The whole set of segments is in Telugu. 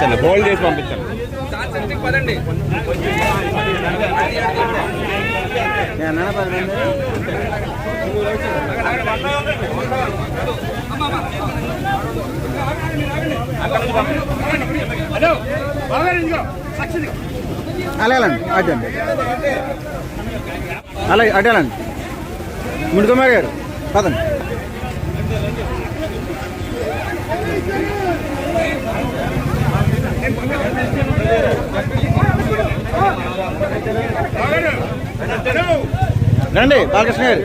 హోల్డ్ చేసి పంపించండి. అలాగేలండి అడ్డండి. అలాగే అడ్డాలండి. ముడికుమార్ గారు పదండి. రండి బాలకృష్ణ గారు.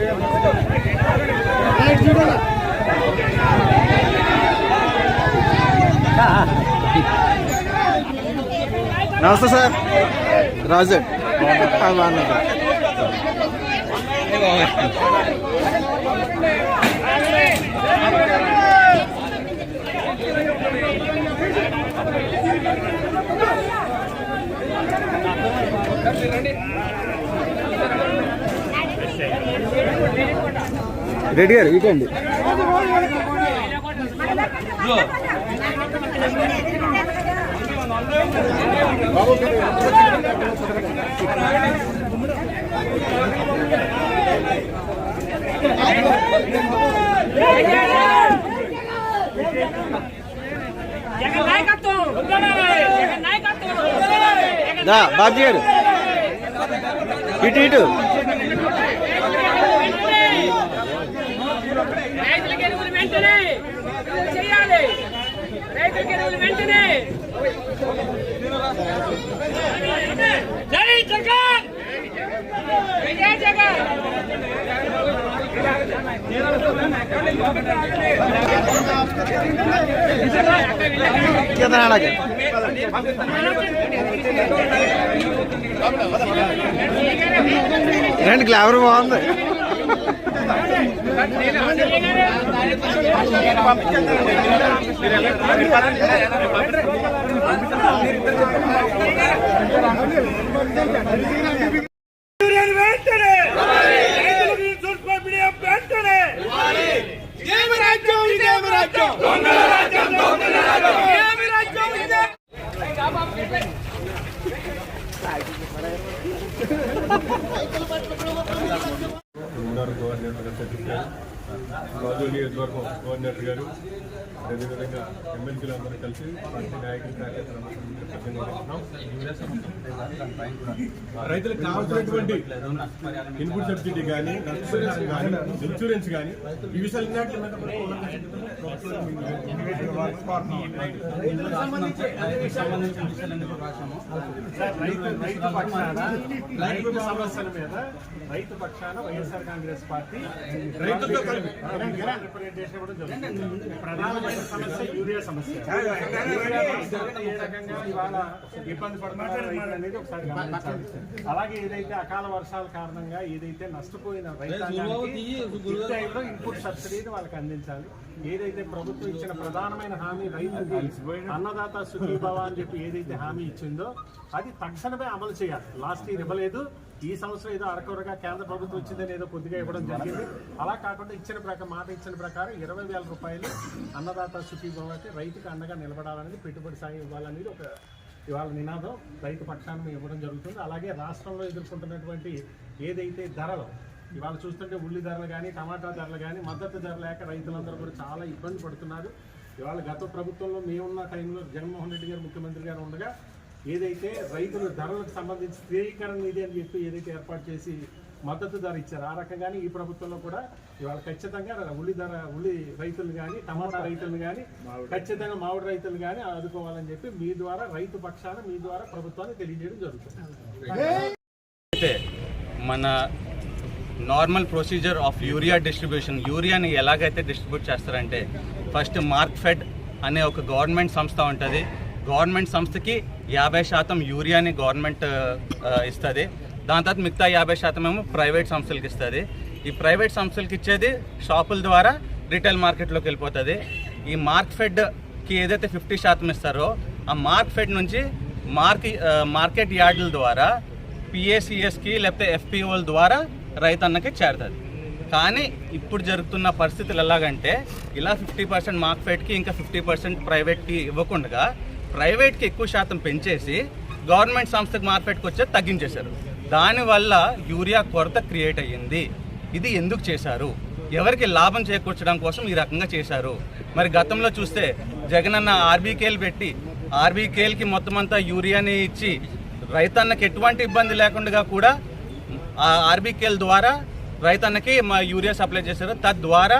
నమస్తే సార్. రాజు. బాగున్నా సార్ రెడ్డి గారు ఇటండి. బాబీ గారు. ఇటు ఇటు రైతులకు ఎరువులు వెంటనే చేయాలి రైతులకు ఎరువులు వెంటనే జై జగన్ జై జగన్ కింద గ్లామర్ బాగుంది. పంపించండి ఇదేమి మాధవ్ నియోజకవర్గం కోఆర్డినేటర్ గారు అదేవిధంగా ఎమ్మెల్సీలు అందరూ కలిసి పార్టీ నాయకులు రైతులకు కావాల్సినటువంటి ఇన్పుట్ సబ్సిడీ కానీ ఇన్సూరెన్స్ కానీ ఈ విషయాలు సమస్యల మీద రైతు పక్షాన వైఎస్ఆర్ కాంగ్రెస్ పార్టీ రైతులతో ప్రధానమైన సమస్య యూరియా సమస్య. ఇబ్బంది పడుతున్నారు అనేది ఒకసారి గమనించాలి అలాగే ఏదైతే అకాల వర్షాల కారణంగా ఏదైతే నష్టపోయిన రైతాంగానికి ఇన్పుట్ సబ్సిడీని వాళ్ళకి అందించాలి. ఏదైతే ప్రభుత్వం ఇచ్చిన ప్రధానమైన హామీ రైతుకి అన్నదాత సుఖీభవ అని చెప్పి ఏదైతే హామీ ఇచ్చిందో అది తక్షణమే అమలు చేయాలి. లాస్ట్ ఇయర్ ఇవ్వలేదు. ఈ సంవత్సరం ఏదో అరకొరగా కేంద్ర ప్రభుత్వం వచ్చిందని ఏదో కొద్దిగా ఇవ్వడం జరిగింది. అలా కాకుండా ఇచ్చిన ప్రకారం మాట ఇచ్చిన ప్రకారం ఇరవై వేల రూపాయలు అన్నదాత సుఖీభవకి రైతుకు అండగా నిలబడాలనేది పెట్టుబడి సాయం ఇవ్వాలనేది ఒక ఇవాళ నినాదం. రైతు పక్షాన్ని మేము ఇవ్వడం జరుగుతుంది. అలాగే రాష్ట్రంలో ఎదుర్కొంటున్నటువంటి ఏదైతే ధరలు ఇవాళ చూస్తుంటే ఉల్లి ధరలు కానీ టమాటా ధరలు కానీ మద్దతు ధర లేక రైతులందరూ కూడా చాలా ఇబ్బంది పడుతున్నారు. ఇవాళ గత ప్రభుత్వంలో మేమున్న టైంలో జగన్మోహన్ రెడ్డి గారు ముఖ్యమంత్రి గారు ఉండగా ఏదైతే రైతులు ధరలకు సంబంధించి స్థిరీకరణ నిధి అని చెప్పి ఏదైతే ఏర్పాటు చేసి మద్దతు ధర ఇచ్చారు ఆ రకంగానే ఈ ప్రభుత్వంలో కూడా ఇవాళ ఖచ్చితంగా ఉల్లి ధర ఉల్లి రైతులు కానీ టమాటా రైతులు కానీ ఖచ్చితంగా మామిడి రైతులు కానీ ఆదుకోవాలని చెప్పి మీ ద్వారా రైతు పక్షాన మీ ద్వారా ప్రభుత్వాన్ని తెలియజేయడం జరుగుతుంది. అయితే మన normal procedure of urea distribution యూరియాని ఎలాగైతే డిస్ట్రిబ్యూట్ చేస్తారంటే ఫస్ట్ మార్క్ ఫెడ్ అనే ఒక గవర్నమెంట్ సంస్థ ఉంటుంది. గవర్నమెంట్ సంస్థకి యాభై శాతం యూరియాని గవర్నమెంట్ ఇస్తుంది. దాని తర్వాత మిగతా యాభై శాతం ఏమో ప్రైవేట్ సంస్థలకు ఇస్తుంది. ఈ ప్రైవేట్ సంస్థలకు ఇచ్చేది షాపుల ద్వారా రిటైల్ మార్కెట్లోకి వెళ్ళిపోతుంది. ఈ మార్క్ ఫెడ్కి ఏదైతే ఫిఫ్టీ శాతం ఇస్తారో ఆ మార్క్ ఫెడ్ నుంచి మార్క్ మార్కెట్ యార్డుల ద్వారా పిఏసిఎస్కి లేకపోతే ఎఫ్పిఓల ద్వారా రైతన్నకి చేరుతుంది. కానీ ఇప్పుడు జరుగుతున్న పరిస్థితులు ఎలాగంటే ఇలా ఫిఫ్టీ పర్సెంట్ మార్కెట్కి ఇంకా ఫిఫ్టీ పర్సెంట్ ప్రైవేట్కి ఇవ్వకుండా ప్రైవేట్కి ఎక్కువ శాతం పెంచేసి గవర్నమెంట్ సంస్థకు మార్కెట్కి వచ్చే తగ్గించేశారు. దానివల్ల యూరియా కొరత క్రియేట్ అయ్యింది. ఇది ఎందుకు చేశారు? ఎవరికి లాభం చేకూర్చడం కోసం ఈ రకంగా చేశారు? మరి గతంలో చూస్తే జగనన్న ఆర్బీకేలు పెట్టి ఆర్బీకేల్కి మొత్తం అంతా యూరియాని ఇచ్చి రైతన్నకి ఎటువంటి ఇబ్బంది లేకుండా కూడా ఆర్బీకేల్ ద్వారా రైతన్నకి మా యూరియా సప్లై చేశారు. తద్వారా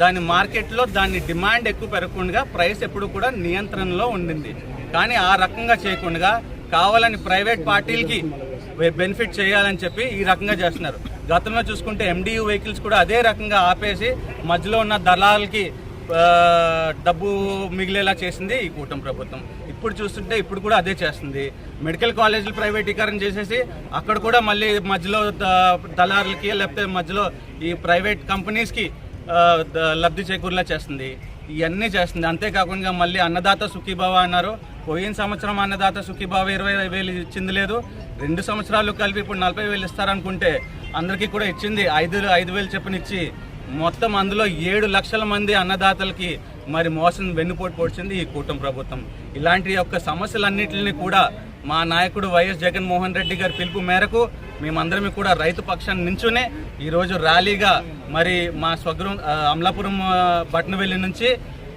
దాని మార్కెట్లో దాని డిమాండ్ ఎక్కువ పెరగకుండా ప్రైస్ ఎప్పుడు కూడా నియంత్రణలో ఉండింది. కానీ ఆ రకంగా చేయకుండా కావాలని ప్రైవేట్ పార్టీలకి బెనిఫిట్ చేయాలని చెప్పి ఈ రకంగా చేస్తున్నారు. గతంలో చూసుకుంటే ఎండియూ వెహికల్స్ కూడా అదే రకంగా ఆపేసి మధ్యలో ఉన్న దళాలకి డబ్బు మిగిలేలా చేసింది ఈ కూటమి ప్రభుత్వం. ఇప్పుడు చూస్తుంటే ఇప్పుడు కూడా అదే చేస్తుంది. మెడికల్ కాలేజీలు ప్రైవేటీకరణ చేసేసి అక్కడ కూడా మళ్ళీ మధ్యలో దళారులకి లేకపోతే మధ్యలో ఈ ప్రైవేట్ కంపెనీస్కి లబ్ధి చేకూరేలా చేస్తుంది. ఇవన్నీ చేస్తుంది. అంతేకాకుండా మళ్ళీ అన్నదాత సుఖీభావ అన్నారు. పోయిన సంవత్సరం అన్నదాత సుఖీభావ ఇరవై వేలు ఇచ్చింది లేదు. రెండు సంవత్సరాలు కలిపి ఇప్పుడు నలభై వేలు ఇస్తారనుకుంటే అందరికీ కూడా ఇచ్చింది ఐదు ఐదు వేలు చెప్పని ఇచ్చి మొత్తం అందులో ఏడు లక్షల మంది అన్నదాతలకి మరి మోసం వెన్నుపోటు పొడిచింది ఈ కూటమి ప్రభుత్వం. ఇలాంటి యొక్క సమస్యలన్నింటినీ కూడా మా నాయకుడు వైఎస్ జగన్మోహన్ రెడ్డి గారి పిలుపు మేరకు మేమందరం కూడా రైతు పక్షాన్ని నించునే ఈరోజు ర్యాలీగా మరి మా స్వగృహం అమలాపురం బట్నవెల్లి నుంచి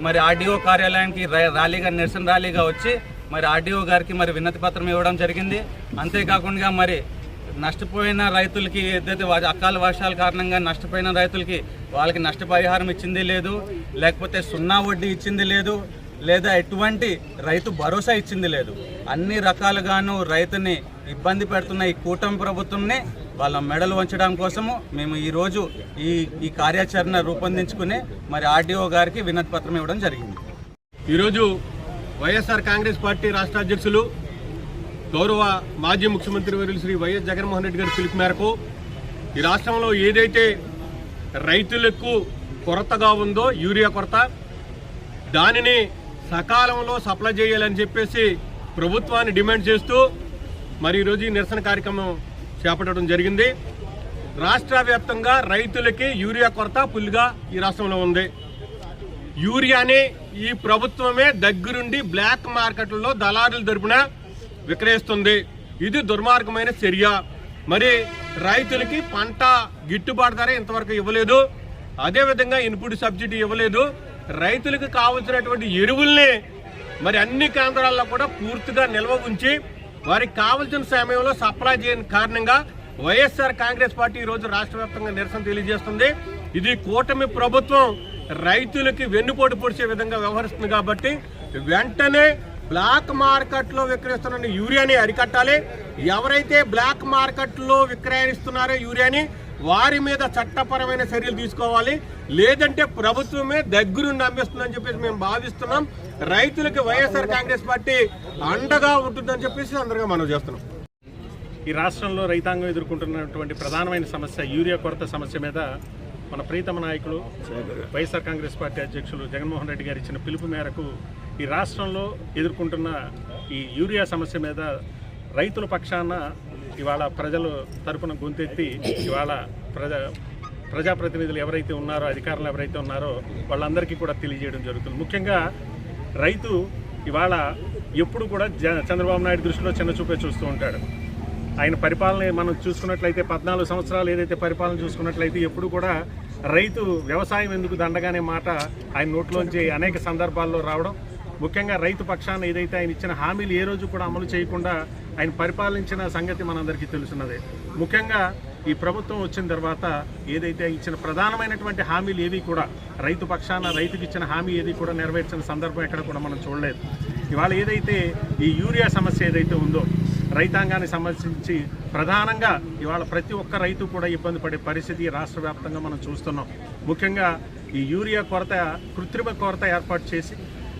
మరి ఆర్డీఓ కార్యాలయానికి ర్యాలీగా నిరసన ర్యాలీగా వచ్చి మరి ఆర్డీఓ గారికి మరి వినతి పత్రం ఇవ్వడం జరిగింది. అంతేకాకుండా మరి నష్టపోయిన రైతులకి ఏదైతే అకాల వర్షాల కారణంగా నష్టపోయిన రైతులకి వాళ్ళకి నష్టపరిహారం ఇచ్చింది లేదు. లేకపోతే సున్నా వడ్డీ ఇచ్చింది లేదు. లేదా ఎటువంటి రైతు భరోసా ఇచ్చింది లేదు. అన్ని రకాలుగాను రైతుని ఇబ్బంది పెడుతున్న ఈ కూటమి ప్రభుత్వంని వాళ్ళ మెడలు వంచడం కోసము మేము ఈరోజు ఈ ఈ కార్యాచరణ రూపొందించుకుని మరి ఆర్డీఓ గారికి వినతి పత్రం ఇవ్వడం జరిగింది. ఈరోజు వైఎస్ఆర్ కాంగ్రెస్ పార్టీ రాష్ట్ర అధ్యక్షులు గౌరవ మాజీ ముఖ్యమంత్రి వర్యులు శ్రీ వైఎస్ జగన్మోహన్ రెడ్డి గారి పిలుపు మేరకు ఈ రాష్ట్రంలో ఏదైతే రైతులకు కొరతగా ఉందో యూరియా కొరత దానిని సకాలంలో సప్లై చేయాలని చెప్పేసి ప్రభుత్వాన్ని డిమాండ్ చేస్తూ మరి ఈరోజు ఈ నిరసన కార్యక్రమం చేపట్టడం జరిగింది. రాష్ట్ర వ్యాప్తంగా రైతులకి యూరియా కొరత ఫుల్గా ఈ రాష్ట్రంలో ఉంది. యూరియాని ఈ ప్రభుత్వమే దగ్గరుండి బ్లాక్ మార్కెట్లలో దళారుల తరపున విక్రయిస్తుంది. ఇది దుర్మార్గమైన చర్య. మరి రైతులకి పంట గిట్టుబాటు ధర ఇంతవరకు ఇవ్వలేదు. అదేవిధంగా ఇన్పుట్ సబ్సిడీ ఇవ్వలేదు. రైతులకు కావలసినటువంటి ఎరువుల్ని మరి అన్ని కేంద్రాల్లో కూడా పూర్తిగా నిల్వ ఉంచి వారికి కావలసిన సమయంలో సప్లై చేయని కారణంగా వైఎస్ఆర్ కాంగ్రెస్ పార్టీ ఈరోజు రోజు రాష్ట్ర వ్యాప్తంగా నిరసన తెలియజేస్తుంది. ఇది కూటమి ప్రభుత్వం రైతులకి వెన్నుపోటు పొడిచే విధంగా వ్యవహరిస్తుంది కాబట్టి వెంటనే బ్లాక్ మార్కెట్లో విక్రయిస్తున్న యూరియాని అరికట్టాలి. ఎవరైతే బ్లాక్ మార్కెట్లో విక్రయిస్తున్నారో యూరియాని వారి మీద చట్టపరమైన చర్యలు తీసుకోవాలి. లేదంటే ప్రభుత్వమే దగ్గరుండి అమ్మిస్తుందని చెప్పేసి మేము భావిస్తున్నాం. రైతులకు వైఎస్ఆర్ కాంగ్రెస్ పార్టీ అండగా ఉంటుందని చెప్పేసి అందరిగా మనం చేస్తున్నాం. ఈ రాష్ట్రంలో రైతాంగం ఎదుర్కొంటున్నటువంటి ప్రధానమైన సమస్య యూరియా కొరత సమస్య మీద మన ప్రీతమ నాయకులు వైఎస్ఆర్ కాంగ్రెస్ పార్టీ అధ్యక్షులు జగన్మోహన్ రెడ్డి గారు ఇచ్చిన పిలుపు మేరకు ఈ రాష్ట్రంలో ఎదుర్కొంటున్న ఈ యూరియా సమస్య మీద రైతుల పక్షాన ఇవాళ ప్రజలు తరపున గొంతెత్తి ఇవాళ ప్రజా ప్రజాప్రతినిధులు ఎవరైతే ఉన్నారో అధికారులు ఎవరైతే ఉన్నారో వాళ్ళందరికీ కూడా తెలియజేయడం జరుగుతుంది. ముఖ్యంగా రైతు ఇవాళ ఎప్పుడు కూడా జ- చంద్రబాబు నాయుడు దృష్టిలో చిన్న చూపే చూస్తూ ఉంటాడు. ఆయన పరిపాలన మనం చూసుకున్నట్లయితే పద్నాలుగు సంవత్సరాలు ఏదైతే పరిపాలన చూసుకున్నట్లయితే ఎప్పుడు కూడా రైతు వ్యవసాయం ఎందుకు దండగానే మాట ఆయన నోట్లోంచి అనేక సందర్భాల్లో రావడం ముఖ్యంగా రైతు పక్షాన ఏదైతే ఆయన ఇచ్చిన హామీలు ఏ రోజు కూడా అమలు చేయకుండా ఆయన పరిపాలించిన సంగతి మనందరికీ తెలుసున్నదే. ముఖ్యంగా ఈ ప్రభుత్వం వచ్చిన తర్వాత ఏదైతే ఇచ్చిన ప్రధానమైనటువంటి హామీలు ఏవి కూడా రైతు పక్షాన రైతుకి ఇచ్చిన హామీ ఏది కూడా నెరవేర్చిన సందర్భం ఎక్కడ కూడా మనం చూడలేదు. ఇవాళ ఏదైతే ఈ యూరియా సమస్య ఏదైతే ఉందో రైతాంగాన్ని సంబంధించి ప్రధానంగా ఇవాళ ప్రతి ఒక్క రైతు కూడా ఇబ్బంది పడే పరిస్థితి రాష్ట్ర వ్యాప్తంగా మనం చూస్తున్నాం. ముఖ్యంగా ఈ యూరియా కొరత కృత్రిమ కొరత ఏర్పాటు చేసి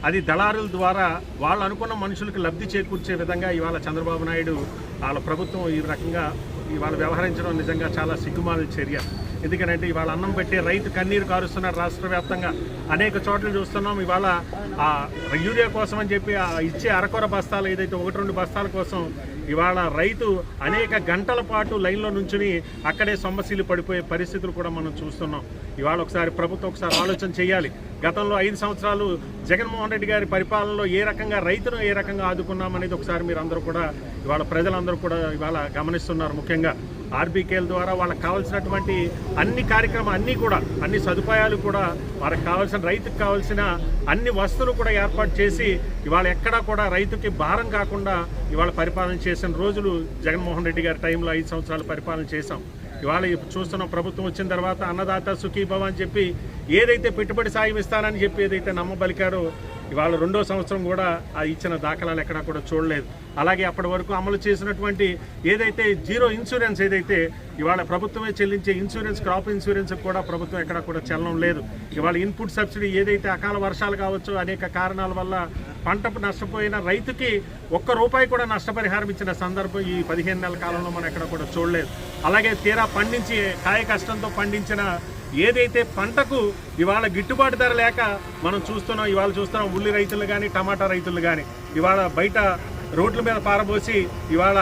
అది దళారుల ద్వారా వాళ్ళు అనుకున్న మనుషులకు లబ్ధి చేకూర్చే విధంగా ఇవాళ చంద్రబాబు నాయుడు వాళ్ళ ప్రభుత్వం ఈ రకంగా ఇవాళ వ్యవహరించడం నిజంగా చాలా సిగ్గుమాల చర్య. ఎందుకంటే ఇవాళ అన్నం పెట్టే రైతు కన్నీరు కారుస్తున్నారు రాష్ట్ర వ్యాప్తంగా. అనేక చోట్ల చూస్తున్నాం ఇవాళ ఆ యూరియా కోసం అని చెప్పి ఆ ఇచ్చే అరకొర బస్తాలు ఏదైతే ఒకటి రెండు బస్తాల కోసం ఇవాళ రైతు అనేక గంటల పాటు లైన్లో నుంచుని అక్కడే సొమ్మశీలు పడిపోయే పరిస్థితులు కూడా మనం చూస్తున్నాం. ఇవాళ ఒకసారి ప్రభుత్వం ఒకసారి ఆలోచన చేయాలి. గతంలో ఐదు సంవత్సరాలు జగన్మోహన్ రెడ్డి గారి పరిపాలనలో ఏ రకంగా రైతును ఏ రకంగా ఆదుకున్నామనేది ఒకసారి మీరు అందరూ కూడా ఇవాళ ప్రజలందరూ కూడా ఇవాళ గమనిస్తున్నారు ముఖ్యంగా. ఆర్బీకేల ద్వారా వాళ్ళకి కావాల్సినటువంటి అన్ని కార్యక్రమం అన్నీ కూడా అన్ని సదుపాయాలు కూడా వారికి కావాల్సిన రైతుకు కావాల్సిన అన్ని వస్తువులు కూడా ఏర్పాటు చేసి ఇవాళ ఎక్కడా కూడా రైతుకి భారం కాకుండా ఇవాళ పరిపాలన చేసిన రోజులు జగన్మోహన్ రెడ్డి గారి టైంలో ఐదు సంవత్సరాలు పరిపాలన చేశాం. ఇవాళ చూస్తున్న చూస్తున్నాం ప్రభుత్వం వచ్చిన తర్వాత అన్నదాత సుఖీభవ అని చెప్పి ఏదైతే పెట్టుబడి సాయం ఇస్తానని చెప్పి ఏదైతే నమ్మబలికాడో ఇవాళ రెండో సంవత్సరం కూడా ఆ ఇచ్చిన దాఖలాలు ఎక్కడా కూడా చూడలేదు. అలాగే అప్పటి వరకు అమలు చేసినటువంటి ఏదైతే జీరో ఇన్సూరెన్స్ ఏదైతే ఇవాళ ప్రభుత్వమే చెల్లించే ఇన్సూరెన్స్ క్రాప్ ఇన్సూరెన్స్ కూడా ప్రభుత్వం ఎక్కడా కూడా చెల్లడం లేదు. ఇవాళ ఇన్పుట్ సబ్సిడీ ఏదైతే అకాల వర్షాలు కావచ్చు అనేక కారణాల వల్ల పంట నష్టపోయిన రైతుకి ఒక్క రూపాయి కూడా నష్టపరిహారం ఇచ్చిన సందర్భం ఈ పదిహేను నెలల కాలంలో మనం ఎక్కడ కూడా చూడలేదు. అలాగే తీరా పండించి కాయ కష్టంతో పండించిన ఏదైతే పంటకు ఇవాళ గిట్టుబాటు ధర లేక మనం చూస్తున్నాం ఇవాళ చూస్తున్నాం ఉల్లి రైతులు కానీ టమాటా రైతులు కానీ ఇవాళ బయట రోడ్ల మీద పారబోసి ఇవాళ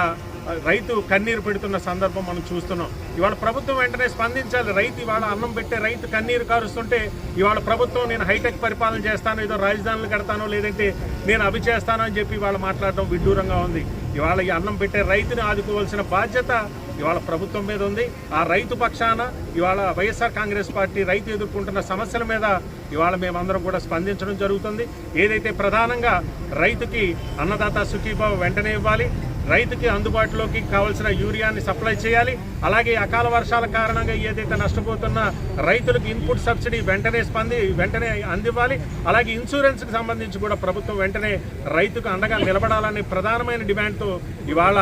రైతు కన్నీరు పెడుతున్న సందర్భం మనం చూస్తున్నాం. ఇవాళ ప్రభుత్వం వెంటనే స్పందించాలి. రైతు ఇవాళ అన్నం పెట్టే రైతు కన్నీరు కారుస్తుంటే ఇవాళ ప్రభుత్వం నేను హైటెక్ పరిపాలన చేస్తాను ఏదో రాజధానులు కడతానో లేదంటే నేను అవి చేస్తాను అని చెప్పి ఇవాళ మాట్లాడడం విడ్డూరంగా ఉంది. ఇవాళ ఈ అన్నం పెట్టే రైతుని ఆదుకోవాల్సిన బాధ్యత ఇవాళ ప్రభుత్వం మీద ఉంది. ఆ రైతు పక్షాన ఇవాళ వైఎస్ఆర్ కాంగ్రెస్ పార్టీ రైతు ఎదుర్కొంటున్న సమస్యల మీద ఇవాళ మేమందరం కూడా స్పందించడం జరుగుతుంది. ఏదైతే ప్రధానంగా రైతుకి అన్నదాత సుఖీభావ వెంటనే ఇవ్వాలి రైతుకి అందుబాటులోకి కావాల్సిన యూరియాని సప్లై చేయాలి అలాగే అకాల వర్షాల కారణంగా ఏదైతే నష్టపోతున్న రైతులకు ఇన్పుట్ సబ్సిడీ వెంటనే స్పంది వెంటనే అందివ్వాలి. అలాగే ఇన్సూరెన్స్కి సంబంధించి కూడా ప్రభుత్వం వెంటనే రైతుకు అండగా నిలబడాలనే ప్రధానమైన డిమాండ్తో ఇవాళ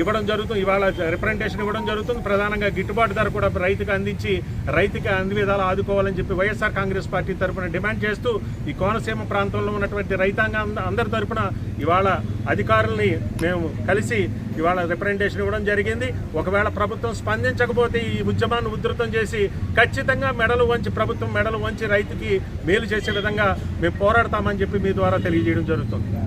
ఇవ్వడం జరుగుతుంది. ఇవాళ రిప్రజెంటేషన్ ఇవ్వడం జరుగుతుంది. ప్రధానంగా గిట్టుబాటు ధర కూడా రైతుకు అందించి రైతుకి అన్ని విధాలు ఆదుకోవాలని చెప్పి వైఎస్ఆర్ కాంగ్రెస్ పార్టీ తరఫున డిమాండ్ చేస్తూ ఈ కోనసీమ ప్రాంతంలో ఉన్నటువంటి రైతాంగం అందరి తరఫున ఇవాళ అధికారుల్ని మేము కలిసి ఇవాళ రిప్రజెంటేషన్ ఇవ్వడం జరిగింది. ఒకవేళ ప్రభుత్వం స్పందించకపోతే ఈ ఉద్యమాన్ని ఉధృతం చేసి ఖచ్చితంగా మెడలు వంచి ప్రభుత్వం మెడలు వంచి రైతుకి మేలు చేసే విధంగా మేము పోరాడతామని చెప్పి మీ ద్వారా తెలియజేయడం జరుగుతుంది.